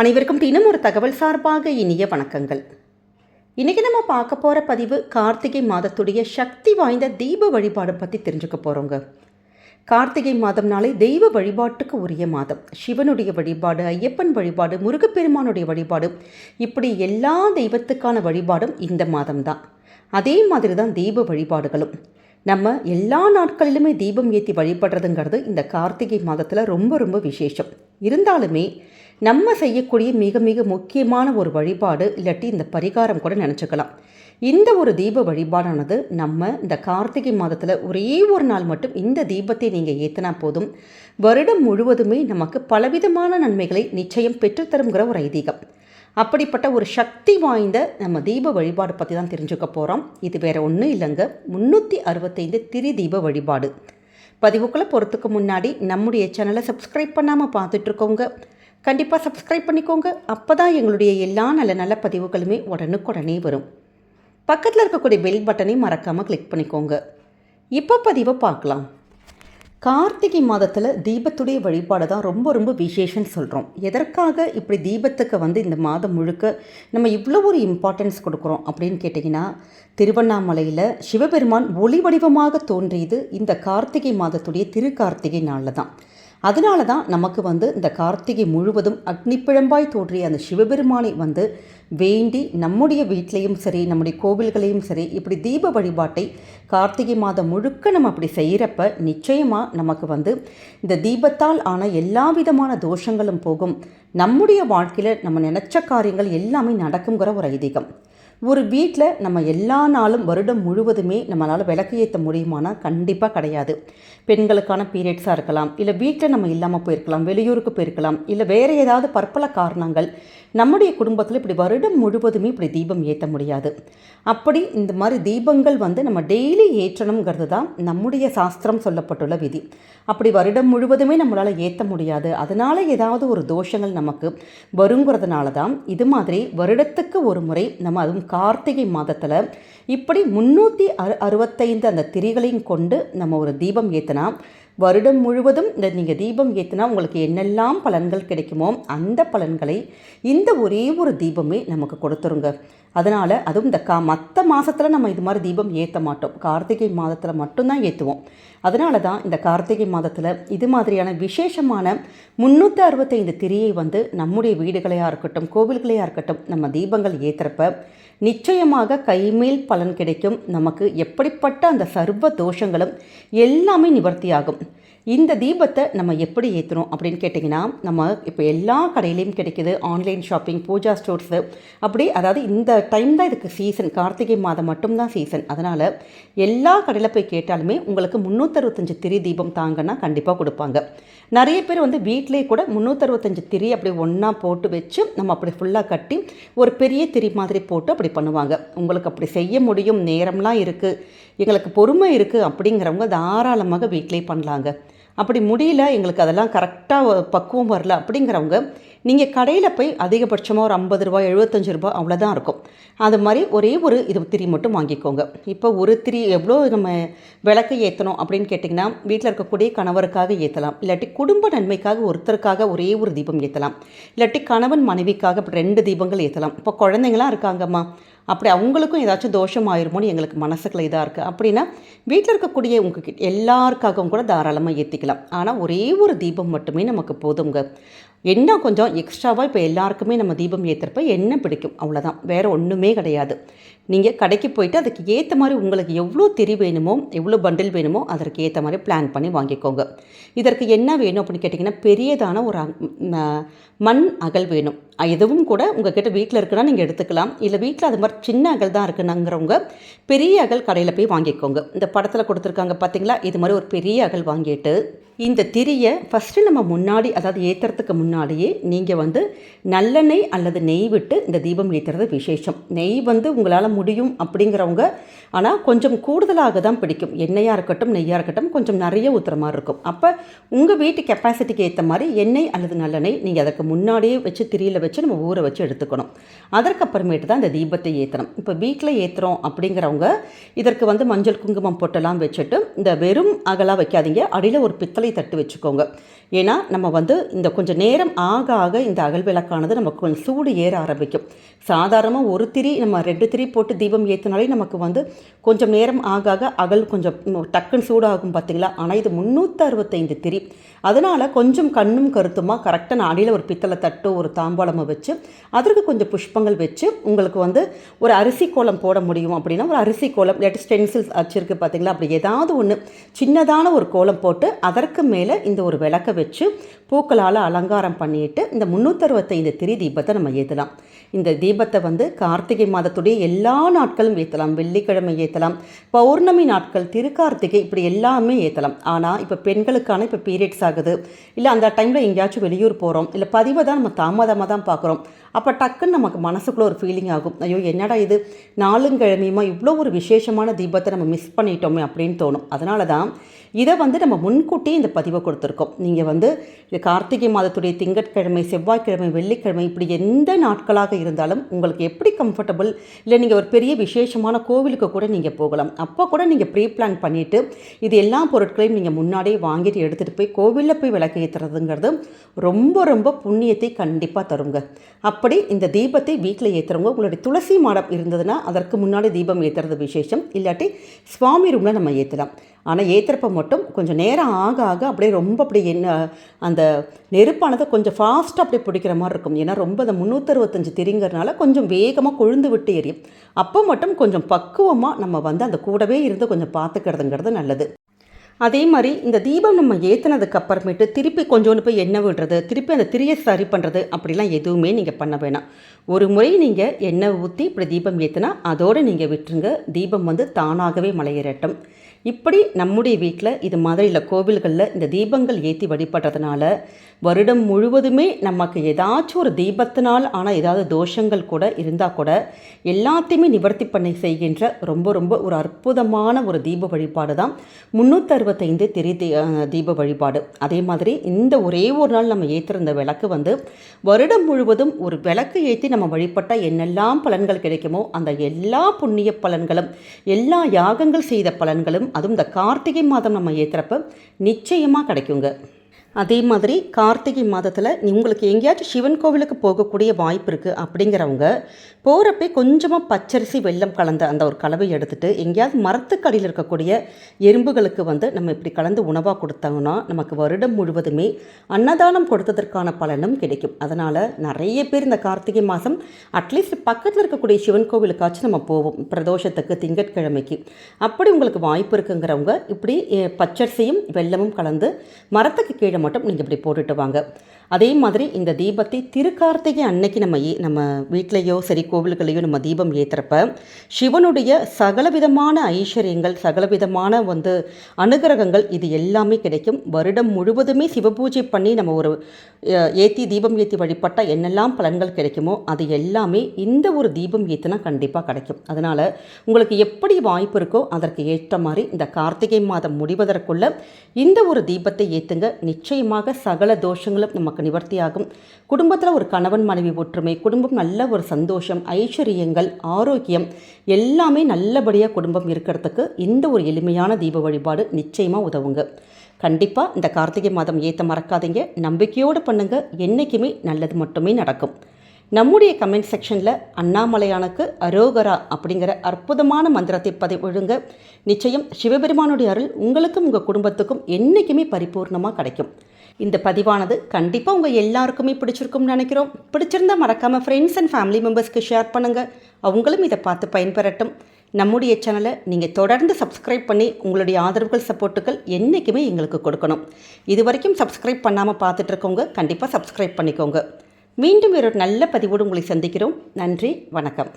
அனைவருக்கும் தினம் ஒரு தகவல் சார்பாக இனிய வணக்கங்கள். இன்றைக்கி நம்ம பார்க்க போகிற பதிவு கார்த்திகை மாதத்துடைய சக்தி வாய்ந்த தெய்வ வழிபாடு பற்றி தெரிஞ்சுக்க போகிறோங்க கார்த்திகை மாதம்னாலே தெய்வ வழிபாட்டுக்கு உரிய மாதம். சிவனுடைய வழிபாடு ஐயப்பன் வழிபாடு முருகப்பெருமானுடைய வழிபாடு இப்படி எல்லா தெய்வத்துக்கான வழிபாடும் இந்த மாதம்தான். அதே மாதிரி தான் தெய்வ வழிபாடுகளும். நம்ம எல்லா நாட்களிலுமே தீபம் ஏற்றி வழிபடுறதுங்கிறது இந்த கார்த்திகை மாதத்தில் ரொம்ப ரொம்ப விசேஷம். இருந்தாலுமே நம்ம செய்யக்கூடிய மிக மிக முக்கியமான ஒரு வழிபாடு இல்லாட்டி இந்த பரிகாரம் கூட நினச்சிக்கலாம். இந்த ஒரு தீப வழிபாடானது நம்ம இந்த கார்த்திகை மாதத்தில் ஒரே ஒரு நாள் மட்டும் இந்த தீபத்தை நீங்கள் ஏற்றினா போதும். வருடம் முழுவதுமே நமக்கு பலவிதமான நன்மைகளை நிச்சயம் பெற்றுத்தருங்கிற ஒரு ஐதீகம். அப்படிப்பட்ட ஒரு சக்தி வாய்ந்த நம்ம தீப வழிபாடு பற்றி தான் தெரிஞ்சுக்க போகிறோம் இது வேறு ஒன்றும் இல்லைங்க. முந்நூற்றி அறுபத்தைந்து திரி தீப வழிபாடு. பதிவுக்குள்ளே போகிறதுக்கு முன்னாடி நம்முடைய சேனலை சப்ஸ்கிரைப் பண்ணாமல் பார்த்துட்ருக்கோங்க கண்டிப்பாக சப்ஸ்கிரைப் பண்ணிக்கோங்க. அப்போ தான் எங்களுடைய எல்லா நல்ல நல்ல பதிவுகளுமே உடனுக்குடனே வரும். பக்கத்தில் இருக்கக்கூடிய பெல் பட்டனையும் மறக்காமல் கிளிக் பண்ணிக்கோங்க. இப்போ பதிவை பார்க்கலாம். கார்த்திகை மாதத்தில் தீபத்துடைய வழிபாடு தான் ரொம்ப ரொம்ப விசேஷம்னு சொல்கிறோம் எதற்காக இப்படி தீபத்துக்கு வந்து இந்த மாதம் முழுக்க நம்ம இவ்வளோ ஒரு இம்பார்ட்டன்ஸ் கொடுக்குறோம் அப்படின்னு கேட்டிங்கன்னா திருவண்ணாமலையில் சிவபெருமான் ஒளி வடிவமாக தோன்றியது இந்த கார்த்திகை மாதத்துடைய திரு கார்த்திகை நாளில் தான். அதனால தான் நமக்கு வந்து இந்த கார்த்திகை முழுவதும் அக்னிப்பிழம்பாய் தோன்றிய அந்த சிவபெருமானை வந்து வேண்டி நம்முடைய வீட்லேயும் சரி நம்முடைய கோவில்களையும் சரி இப்படி தீப வழிபாட்டை கார்த்திகை மாதம் முழுக்க நம்ம அப்படி செய்கிறப்ப நிச்சயமாக நமக்கு வந்து இந்த தீபத்தால் ஆன எல்லா விதமான தோஷங்களும் போகும். நம்முடைய வாழ்க்கையில் நம்ம நினச்ச காரியங்கள் எல்லாமே நடக்குங்கிற ஒரு ஐதீகம். ஒரு வீட்டில் நம்ம எல்லா நாளும் வருடம் முழுவதுமே நம்மளால் விளக்கு ஏற்ற முடியுமானா கண்டிப்பாக கிடையாது. பெண்களுக்கான பீரியட்ஸாக இருக்கலாம் இல்லை வீட்டில் நம்ம இல்லாமல் போயிருக்கலாம் வெளியூருக்கு போயிருக்கலாம் இல்லை வேறு ஏதாவது பற்பல காரணங்கள் நம்முடைய குடும்பத்தில் இப்படி வருடம் முழுவதுமே இப்படி தீபம் ஏற்ற முடியாது. அப்படி இந்த மாதிரி தீபங்கள் வந்து நம்ம டெய்லி ஏற்றணுங்கிறது தான் நம்முடைய சாஸ்திரம் சொல்லப்பட்டுள்ள விதி. அப்படி வருடம் முழுவதுமே நம்மளால் ஏற்ற முடியாது. அதனால் ஏதாவது ஒரு தோஷங்கள் நமக்கு வருங்கிறதுனால தான் இது மாதிரி வருடத்துக்கு ஒரு முறை நம்ம அதுவும் கார்த்திகை மாதத்தில் இப்படி முந்நூற்றி அறு அறுபத்தைந்து அந்த திரிகளையும் கொண்டு நம்ம ஒரு தீபம் ஏற்றினா வருடம் முழுவதும் இந்த நீங்கள் தீபம் ஏற்றினா உங்களுக்கு என்னெல்லாம் பலன்கள் கிடைக்குமோ அந்த பலன்களை இந்த ஒரே ஒரு தீபமே நமக்கு கொடுத்துருங்க. அதனால் அதுவும் இந்த கா மற்ற மாதத்தில் நம்ம இது மாதிரி தீபம் ஏற்ற மாட்டோம். கார்த்திகை மாதத்தில் மட்டும்தான் ஏற்றுவோம் அதனால தான் இந்த கார்த்திகை மாதத்தில் இது மாதிரியான விசேஷமான முந்நூற்றி அறுபத்தைந்து திரியை வந்து நம்முடைய வீடுகளையாக இருக்கட்டும் கோவில்களையாக இருக்கட்டும் நம்ம தீபங்கள் ஏற்றுறப்ப நிச்சயமாக கைமேல் பலன் கிடைக்கும். நமக்கு எப்படிப்பட்ட அந்த சர்வ தோஷங்களும் எல்லாமே நிவர்த்தியாகும். இந்த தீபத்தை நம்ம எப்படி ஏற்றுறோம் அப்படின்னு கேட்டிங்கன்னா நம்ம இப்போ எல்லா கடையிலையும் கிடைக்கிது ஆன்லைன் ஷாப்பிங் பூஜா ஸ்டோர்ஸு அப்படி அதாவது இந்த டைம் தான் இதுக்கு சீசன் கார்த்திகை மாதம் மட்டும்தான் சீசன் அதனால் எல்லா கடையில் போய் கேட்டாலுமே உங்களுக்கு முந்நூற்றறுபத்தஞ்சு திரி தீபம் தாங்கன்னா கண்டிப்பாக கொடுப்பாங்க. நிறைய பேர் வந்து வீட்டிலே கூட முந்நூற்றறுபத்தஞ்சு திரி அப்படி ஒன்றா போட்டு வச்சு நம்ம அப்படி ஃபுல்லாக கட்டி ஒரு பெரிய திரி மாதிரி போட்டு அப்படி பண்ணுவாங்க. உங்களுக்கு அப்படி செய்ய முடியும். நேரம்லாம் இருக்குது எங்களுக்கு பொறுமை இருக்குது அப்படிங்கிறவங்க தாராளமாக வீட்டிலே பண்ணலாங்க. அப்படி முடியல எங்களுக்கு அதெல்லாம் கரெக்டாக பக்குவம் வரல அப்படிங்கிறவங்க நீங்கள் கடையில் போய் அதிகபட்சமாக ஒரு ஐம்பது ரூபா எழுபத்தஞ்சு ரூபா அவ்வளோதான் இருக்கும். அது மாதிரி ஒரே ஒரு இது திரி மட்டும் வாங்கிக்கோங்க. இப்போ ஒரு திரி எவ்வளோ நம்ம விளக்கு ஏற்றணும் அப்படின்னு கேட்டிங்கன்னா வீட்டில் இருக்கக்கூடிய கணவருக்காக ஏற்றலாம் இல்லாட்டி குடும்ப நன்மைக்காக ஒருத்தருக்காக ஒரே ஒரு தீபம் ஏற்றலாம் இல்லாட்டி கணவன் மனைவிக்காக ரெண்டு தீபங்கள் ஏற்றலாம் இப்போ குழந்தைங்களாம் இருக்காங்கம்மா. அப்படி அவங்களுக்கும் ஏதாச்சும் தோஷம் ஆயிருமோன்னு எங்களுக்கு மனசுக்குள்ள இதாக இருக்குது அப்படின்னா வீட்டில் இருக்கக்கூடிய உங்கள் எல்லாருக்காகவும் கூட தாராளமாக ஏற்றிக்கலாம் ஆனால் ஒரே ஒரு தீபம் மட்டுமே நமக்கு போதுங்க என்ன கொஞ்சம் எக்ஸ்ட்ராவாக இப்போ எல்லாருக்குமே நம்ம தீபம் ஏற்றுறப்ப என்ன பிடிக்கும்? அவ்வளோதான் வேறு ஒன்றுமே கிடையாது. நீங்கள் கடைக்கு போயிட்டு அதுக்கு ஏற்ற மாதிரி உங்களுக்கு எவ்வளோ திரி வேணுமோ எவ்வளோ பண்டில் வேணுமோ அதற்கு ஏற்ற மாதிரி பிளான் பண்ணி வாங்கிக்கோங்க. இதற்கு என்ன வேணும் அப்படின்னு கேட்டிங்கன்னா பெரியதான ஒரு மண் அகல் வேணும். எதுவும் கூட உங்ககிட்ட வீட்டில் இருக்குன்னா நீங்கள் எடுத்துக்கலாம். இல்லை வீட்டில் அது மாதிரி சின்ன அகல் தான் இருக்குனாங்கிறவங்க பெரிய அகல் கடையில் போய் வாங்கிக்கோங்க. இந்த படத்தில் கொடுத்துருக்காங்க பார்த்தீங்களா இது மாதிரி ஒரு பெரிய அகல் வாங்கிட்டு இந்த திரியை ஃபஸ்ட்டு நம்ம முன்னாடி அதாவது ஏற்றுறதுக்கு முன்னாடியே நீங்கள் வந்து நல்லெண்ணெய் அல்லது நெய் விட்டு இந்த தீபம் ஏற்றுறது விசேஷம். நெய் வந்து உங்களால் முடியும் அப்படிங்கிறவங்க ஆனால் கொஞ்சம் கூடுதலாக தான் பிடிக்கும். எண்ணெயாக இருக்கட்டும் நெய்யாக இருக்கட்டும் கொஞ்சம் நிறைய ஊற்றுற மாதிரி இருக்கும். அப்போ உங்கள் வீட்டு கெப்பாசிட்டிக்கு ஏற்ற மாதிரி எண்ணெய் அல்லது நல்லெண்ணெய் நீங்கள் அதற்கு முன்னாடியே வச்சு திரியில் வச்சு நம்ம ஊற வச்சு எடுத்துக்கணும். அதற்கப்புறமேட்டு தான் இந்த தீபத்தை ஏற்றணும் இப்போ வீட்டில் ஏற்றுறோம் அப்படிங்கிறவங்க இதற்கு வந்து மஞ்சள் குங்குமம் பொட்டெல்லாம் வச்சுட்டு இந்த வெறும் அகலாக வைக்காதீங்க. அடியில் ஒரு பித்தளை தட்டு வச்சுக்கோங்க. ஏன்னா நம்ம வந்து இந்த கொஞ்சம் நேரம் ஆக ஆக இந்த அகல் விளக்கானது நமக்கு கொஞ்சம் சூடு ஏற ஆரம்பிக்கும். சாதாரணமாக ஒரு திரி நம்ம ரெண்டு திரி போட்டு தீபம் ஏற்றினாலே நமக்கு வந்து கொஞ்சம் நேரம் ஆக ஆக அகல் கொஞ்சம் டக்குன்னு சூடாகும் பார்த்தீங்களா ஆனால் இது முந்நூற்றி அறுபத்தைந்து திரி. அதனால் கொஞ்சம் கண்ணும் கருத்துமாக கரெக்டாக நான் அடியில் ஒரு பித்தளை தட்டு ஒரு தாம்பாளமை வச்சு அதற்கு கொஞ்சம் புஷ்பங்கள் வச்சு உங்களுக்கு வந்து ஒரு அரிசி கோலம் போட முடியும் அப்படின்னா ஒரு அரிசி கோலம் இல்லாட்டி ஸ்டென்சில்ஸ் வச்சுருக்கு பார்த்தீங்களா அப்படி ஏதாவது ஒன்று சின்னதான ஒரு கோலம் போட்டு அதற்கு மேலே இந்த ஒரு விளக்கை வச்சு பூக்களால் அலங்காரம் பண்ணிட்டு இந்த முந்நூற்றறுபத்தைந்து திரி தீபத்தை நம்ம ஏற்றலாம் இந்த தீபத்தை வந்து கார்த்திகை மாதத்துடைய எல்லா நாட்களும் ஏற்றலாம் வெள்ளிக்கிழமை ஏற்றலாம் பௌர்ணமி நாட்கள் திருக்கார்த்திகை இப்படி எல்லாமே ஏற்றலாம் ஆனால் இப்போ பெண்களுக்கான இப்போ பீரியட்ஸ் ஆகுது. இல்லை அந்த டைமில் எங்கேயாச்சும் வெளியூர் போகிறோம் இல்லை பதிவை தான் நம்ம தாமதமாக தான் பார்க்குறோம் அப்போ டக்குன்னு நமக்கு மனசுக்குள்ளே ஒரு ஃபீலிங் ஆகும். ஐயோ என்னடா இது? நாளுங்கிழமையுமா இவ்வளோ ஒரு விசேஷமான தீபத்தை நம்ம மிஸ் பண்ணிட்டோமே அப்படின்னு தோணும். அதனால தான் இதை வந்து நம்ம முன்கூட்டியே இந்த பதிவை கொடுத்துருக்கோம். நீங்கள் வந்து இது கார்த்திகை மாதத்துடைய திங்கட்கிழமை செவ்வாய்க்கிழமை வெள்ளிக்கிழமை இப்படி எந்த நாட்களாக இருந்தாலும் உங்களுக்கு எப்படி கம்ஃபர்டபுள் இல்லை நீங்கள் ஒரு பெரிய விசேஷமான கோவிலுக்கு கூட நீங்கள் போகலாம். அப்போ கூட நீங்கள் ப்ரீ பிளான் பண்ணிவிட்டு இது எல்லா பொருட்களையும் நீங்கள் முன்னாடியே வாங்கிட்டு எடுத்துகிட்டு போய் கோவிலில் போய் விளக்கு ஏற்றுறதுங்கிறது ரொம்ப ரொம்ப புண்ணியத்தை கண்டிப்பாக தருங்க. அப்படி இந்த தீபத்தை வீட்டில் ஏற்றுறவங்க உங்களுடைய துளசி மாடம் இருந்ததுன்னா அதற்கு முன்னாடி தீபம் ஏற்றுறது விசேஷம். இல்லாட்டி சுவாமி ரூமில் நம்ம ஏற்றலாம் ஆனால் ஏற்றுறப்ப மட்டும் கொஞ்சம் நேரம் ஆக ஆக அப்படியே ரொம்ப அப்படி என்ன அந்த நெருப்பானது கொஞ்சம் ஃபாஸ்ட்டாக அப்படியே பிடிக்கிற மாதிரி இருக்கும். ஏன்னா ரொம்ப அந்த முந்நூற்றறுபத்தஞ்சு திரிங்கிறனால கொஞ்சம் வேகமாக கொழுந்து விட்டு எரியும். அப்போ மட்டும் கொஞ்சம் பக்குவமாக நம்ம வந்து அந்த கூடவே இருந்து கொஞ்சம் பார்த்துக்கிறதுங்கிறது நல்லது. அதே மாதிரி இந்த தீபம் நம்ம ஏற்றினதுக்கு அப்புறமேட்டு திருப்பி கொஞ்சோண்டு போய் எண்ணெய் விடுறது திருப்பி அந்த திரியை சரி பண்ணுறது அப்படிலாம் எதுவுமே நீங்கள் பண்ண வேணாம். ஒரு முறை நீங்கள் எண்ணெய் ஊற்றி இப்படி தீபம் ஏற்றினா அதோடு நீங்கள் விட்டுருங்க. தீபம் வந்து தானாகவே மலையேறட்டும். இப்படி நம்முடைய வீட்டில் இது மாதிரி இல்லை கோவில்களில் இந்த தீபங்கள் ஏற்றி வழிபடுறதுனால வருடம் முழுவதுமே நமக்கு ஏதாச்சும் ஒரு தீபத்தினால் ஆனால் ஏதாவது தோஷங்கள் கூட இருந்தால் கூட எல்லாத்தையுமே நிவர்த்தி பண்ணி செய்கின்ற ரொம்ப ரொம்ப ஒரு அற்புதமான ஒரு தீப வழிபாடு தான் முந்நூற்றறுபத்தைந்து திரி தீப வழிபாடு. அதே மாதிரி இந்த ஒரே ஒரு நாள் நம்ம ஏற்றுற விளக்கு வந்து வருடம் முழுவதும் ஒரு விளக்கு ஏற்றி நம்ம வழிபட்டால் என்னெல்லாம் பலன்கள் கிடைக்குமோ அந்த எல்லா புண்ணிய பலன்களும் எல்லா யாகங்கள் செய்த பலன்களும் அதுவும் இந்த கார்த்திகை மாதம் நம்ம ஏற்றுறப்ப நிச்சயமாக கிடைக்குங்க. அதே மாதிரி கார்த்திகை மாதத்தில் உங்களுக்கு எங்கேயாச்சும் சிவன் கோவிலுக்கு போகக்கூடிய வாய்ப்பு இருக்குது அப்படிங்கிறவங்க போகிறப்பே கொஞ்சமாக பச்சரிசி வெள்ளம் கலந்த அந்த ஒரு கலவை எடுத்துகிட்டு எங்கேயாவது மரத்துக்கடியில் இருக்கக்கூடிய எறும்புகளுக்கு வந்து நம்ம இப்படி கலந்து உணவாக கொடுத்தாங்கன்னா நமக்கு வருடம் முழுவதுமே அன்னதானம் கொடுத்ததற்கான பலனும் கிடைக்கும். அதனால் நிறைய பேர் இந்த கார்த்திகை மாதம் அட்லீஸ்ட் பக்கத்தில் இருக்கக்கூடிய சிவன் கோவிலுக்காச்சும் நம்ம போவோம். பிரதோஷத்துக்கு திங்கட்கிழமைக்கு. அப்படி உங்களுக்கு வாய்ப்பு இருக்குங்கிறவங்க இப்படி பச்சரிசியும் வெள்ளமும் கலந்து மரத்துக்கு கீழே மட்டும் நீங்கள் இப்படி போட்டுட்டு வாங்க. அதே மாதிரி இந்த தீபத்தை திருக்கார்த்திகை அன்னைக்கு நம்ம நம்ம வீட்லேயோ சரி கோவில்களையும் நம்ம தீபம் ஏற்றுறப்ப சிவனுடைய சகலவிதமான ஐஸ்வர்யங்கள் சகலவிதமான வந்து அனுகிரகங்கள் இது எல்லாமே கிடைக்கும். வருடம் முழுவதுமே சிவபூஜை பண்ணி நம்ம ஒரு ஏற்றி தீபம் ஏற்றி வழிபட்டால் என்னெல்லாம் பலன்கள் கிடைக்குமோ அது எல்லாமே இந்த ஒரு தீபம் ஏற்றினா கண்டிப்பாக கிடைக்கும். அதனால் உங்களுக்கு எப்படி வாய்ப்பு இருக்கோ அதற்கு ஏற்ற மாதிரி இந்த கார்த்திகை மாதம் முடிவதற்குள்ள இந்த ஒரு தீபத்தை ஏற்றுங்க நிச்சயமாக சகல தோஷங்களும் நமக்கு நிவர்த்தியாகும். குடும்பத்தில் ஒரு கணவன் மனைவி ஒற்றுமை குடும்பம் நல்ல ஒரு சந்தோஷம் ஐஸ்வர்யங்கள் ஆரோக்கியம் எல்லாமே நல்லபடியாக குடும்பம் இருக்கிறதுக்கு இந்த ஒரு எளிமையான தீப வழிபாடு நிச்சயமாக உதவுங்க. கண்டிப்பாக இந்த கார்த்திகை மாதம் ஏற்ற மறக்காதீங்க. நம்பிக்கையோடு பண்ணுங்கள் என்றைக்குமே நல்லது மட்டுமே நடக்கும். நம்முடைய கமெண்ட் செக்ஷனில் அண்ணாமலையானுக்கு அரோகரா அப்படிங்கிற அற்புதமான மந்திரத்தை பதிவிழுங்க நிச்சயம் சிவபெருமானுடைய அருள் உங்களுக்கும் உங்கள் குடும்பத்துக்கும் என்றைக்குமே பரிபூர்ணமாக கிடைக்கும். இந்த பதிவானது கண்டிப்பாக உங்கள் எல்லாருக்குமே பிடிச்சிருக்கும்னு நினைக்கிறோம். பிடிச்சிருந்தால் மறக்காமல் ஃப்ரெண்ட்ஸ் அண்ட் ஃபேமிலி மெம்பர்ஸ்க்கு ஷேர் பண்ணுங்கள் அவங்களும் இதை பார்த்து பயன்பெறட்டும். நம்முடைய சேனலை நீங்கள் தொடர்ந்து சப்ஸ்கிரைப் பண்ணி உங்களுடைய ஆதரவுகள் சப்போர்ட்டுகள் என்றைக்குமே எங்களுக்கு கொடுக்கணும். இது வரைக்கும் சப்ஸ்கிரைப் பண்ணாமல் பார்த்துட்ருக்கோங்க கண்டிப்பாக சப்ஸ்கிரைப் பண்ணிக்கோங்க. மீண்டும் ஒரு நல்ல பதிவோடு உங்களை சந்திக்கிறோம். நன்றி வணக்கம்.